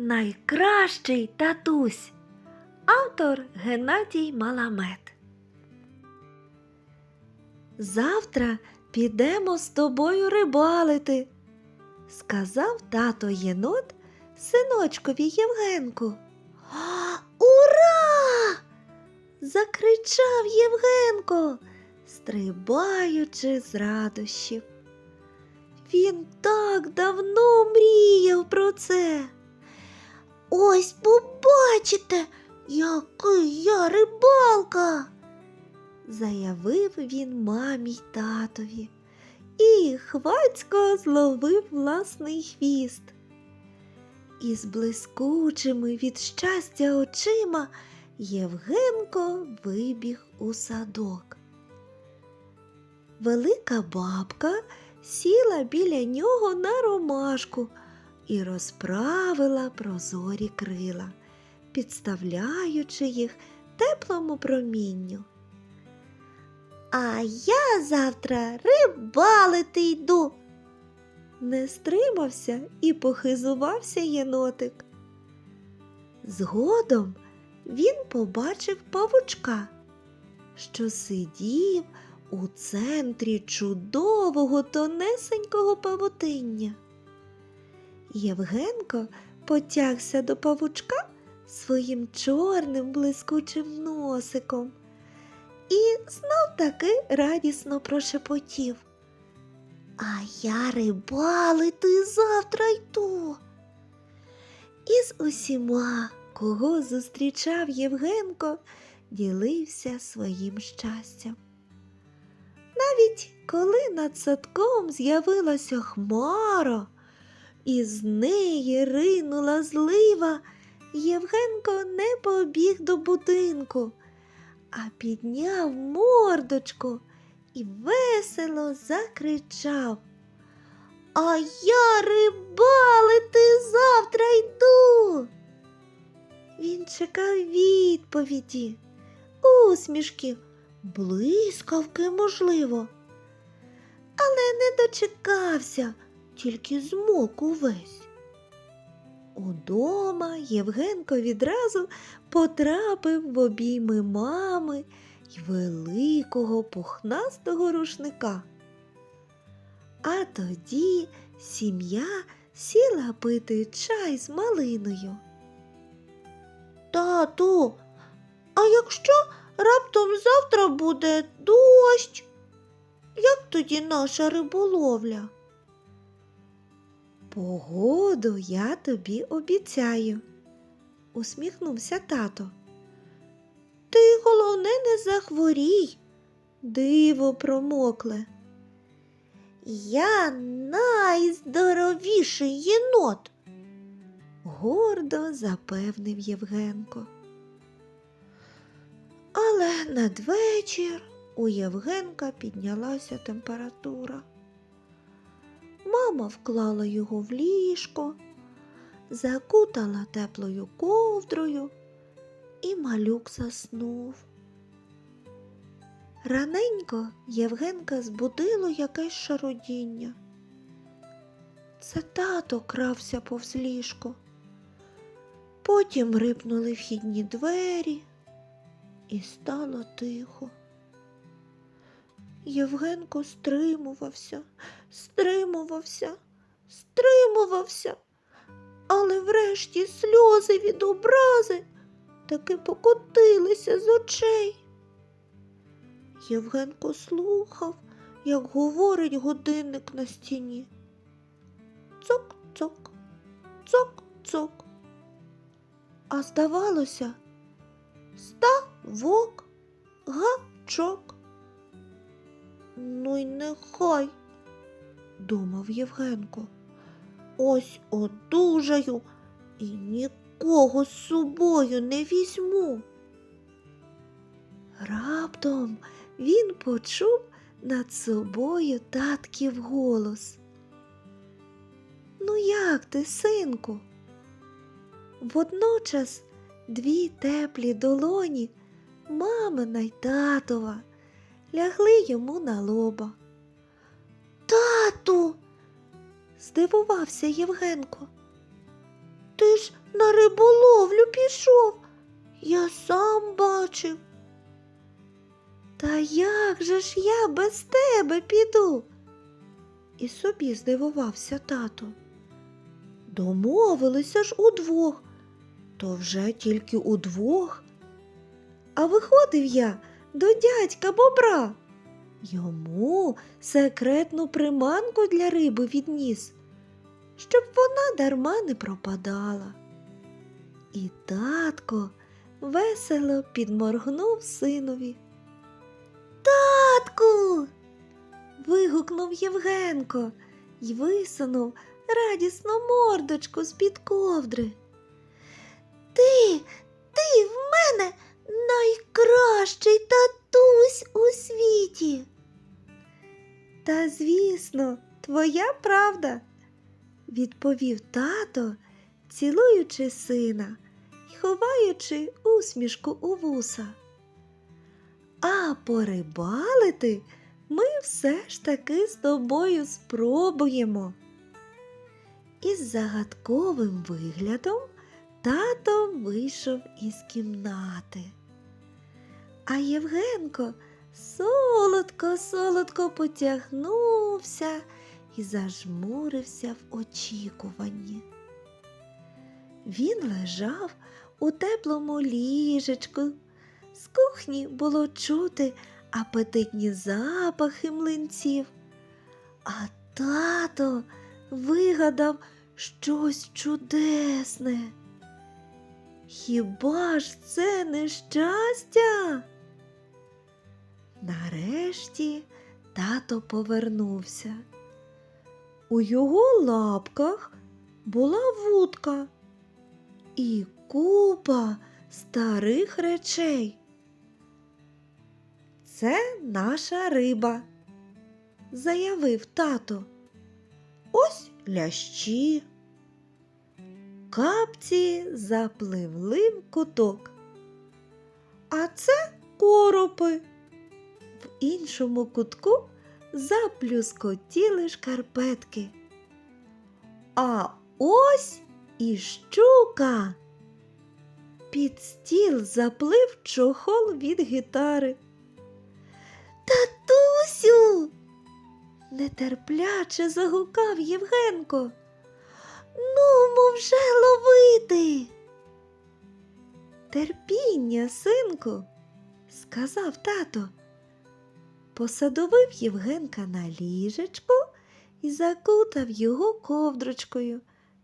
Найкращий татусь. Автор Геннадій Маламет. Завтра підемо з тобою рибалити, сказав тато єнот синочкові Євгенку. Ура! закричав Євгенко, стрибаючи з радощів. Він так давно мріяв про це. Ось побачите, який я рибалка, заявив він мамі й татові і хвацько зловив власний хвіст. Із блискучими від щастя очима Євгенко вибіг у садок. Велика бабка сіла біля нього на ромашку і розправила прозорі крила, підставляючи їх теплому промінню. А я завтра рибалити йду. Не стримався і похизувався єнотик. Згодом він побачив павучка, що сидів у центрі чудового тонесенького павутиння. Євгенко потягся до павучка своїм чорним блискучим носиком і знов таки радісно прошепотів. А я рибалити завтра йду. З усіма, кого зустрічав Євгенко, ділився своїм щастям. Навіть коли над садком з'явилася хмара, і з неї ринула злива, Євгенко не побіг до будинку, а підняв мордочку і весело закричав. А я рибалити завтра йду. Він чекав відповіді, усмішки, блискавки, можливо, але не дочекався, тільки змок увесь. Удома Євгенко відразу потрапив в обійми мами й великого пухнастого рушника. А тоді сім'я сіла пити чай з малиною. Тату, а якщо раптом завтра буде дощ, як тоді наша риболовля? Погоду я тобі обіцяю, усміхнувся тато. Ти головне не захворій, диво промокле. Я найздоровіший єнот, гордо запевнив Євгенко. Але надвечір у Євгенка піднялася температура. Мама вклала його в ліжко, закутала теплою ковдрою, і малюк заснув. Раненько Євгенка збудило якесь шародіння. Це тато крався повз ліжко. Потім рипнули вхідні двері, і стало тихо. Євгенко стримувався, стримувався, стримувався, але врешті сльози від образи таки покотилися з очей. Євгенко слухав, як говорить годинник на стіні. Цок-цок, цок-цок. А здавалося, ставок, гачок. Ну й нехай, думав Євгенко. Ось одужаю і нікого з собою не візьму. Раптом він почув над собою татків голос. Ну, як ти, синку? Водночас дві теплі долоні, мамина й татова, лягли йому на лоба. Тату. здивувався Євгенко. ти ж на риболовлю пішов. Я сам бачив. Та як же ж я без тебе піду? І собі здивувався тато. Домовилися ж удвох, то вже тільки удвох. А виходив я до дядька бобра. Йому секретну приманку для риби відніс, щоб вона дарма не пропадала. І татко весело підморгнув синові. Татку. вигукнув Євгенко й висунув радісну мордочку з-під ковдри. Ти, ти в мене найкращий татусь у світі. Та, звісно, твоя правда, відповів тато, цілуючи сина й ховаючи усмішку у вуса. А порибалити ми все ж таки з тобою спробуємо. Із загадковим виглядом тато вийшов із кімнати. А Євгенко солодко, солодко потягнувся і зажмурився в очікуванні. Він лежав у теплому ліжечку. З кухні було чути апетитні запахи млинців, а тато вигадав щось чудесне. Хіба ж це не щастя? Нарешті тато повернувся. У його лапках була вудка і купа старих речей. Це наша риба, заявив тато. Ось лящі. Капці запливли в куток. А це коропи. Іншому кутку заплюскотіли шкарпетки. А ось і щука. Під стіл заплив чохол від гітари. Татусю. нетерпляче загукав Євгенко. Ну, вже ловити. Терпіння, синку, сказав тато. Посадовив Євгенка на ліжечку і закутав його ковдрочкою,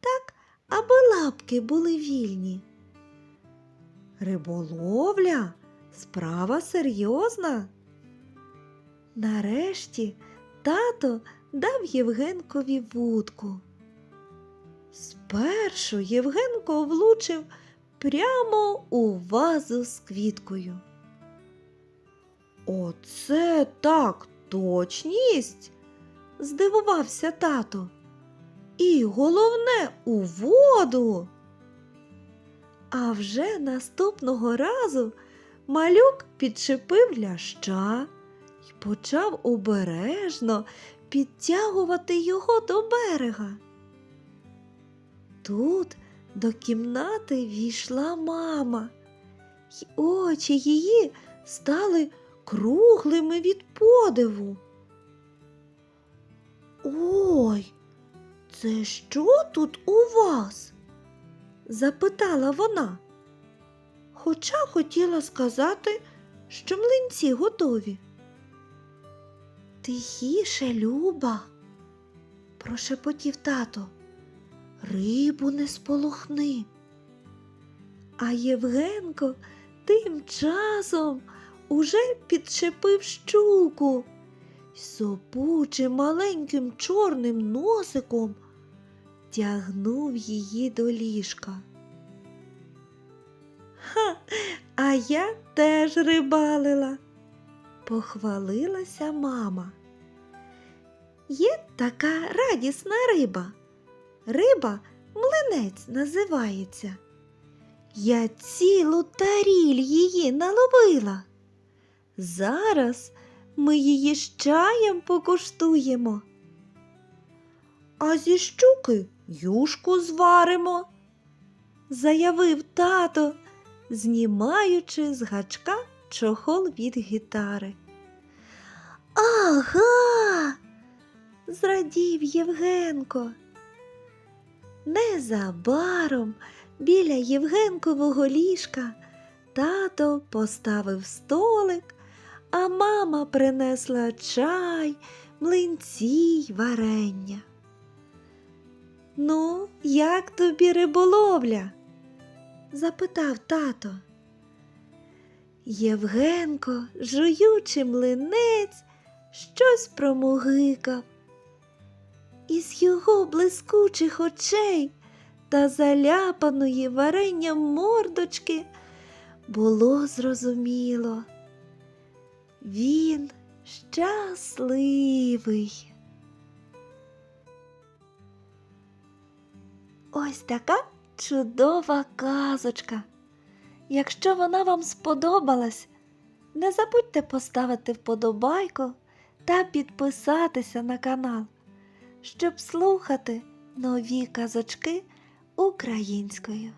так, аби лапки були вільні. Риболовля справа серйозна. Нарешті тато дав Євгенкові вудку. Спершу Євгенко влучив прямо у вазу з квіткою. Оце так точність, здивувався тато. І головне у воду. А вже наступного разу малюк підчепив ляща і почав обережно підтягувати його до берега. Тут до кімнати війшла мама, й очі її стали круглими від подиву. Ой, це що тут у вас? запитала вона, хоча хотіла сказати, що млинці готові. Тихіше, Люба, прошепотів тато, рибу не сполохни. А Євгенко тим часом уже підчепив щуку сопучим маленьким чорним носиком тягнув її до ліжка. Ха, а я теж рибалила, похвалилася мама. Є така радісна риба. Риба млинець називається. Я цілу таріль її наловила. Зараз ми її з чаєм покуштуємо. А зі щуки юшку зваримо, заявив тато, знімаючи з гачка чохол від гітари. Ага. зрадів Євгенко. Незабаром біля Євгенкового ліжка тато поставив столик, а мама принесла чай, млинці й варення. Ну, як тобі риболовля? запитав тато. Євгенко, жуючи млинець, щось промугикав. Із його блискучих очей та заляпаної варенням мордочки було зрозуміло. Він щасливий. Ось така чудова казочка. Якщо вона вам сподобалась, не забудьте поставити вподобайку та підписатися на канал, щоб слухати нові казочки українською.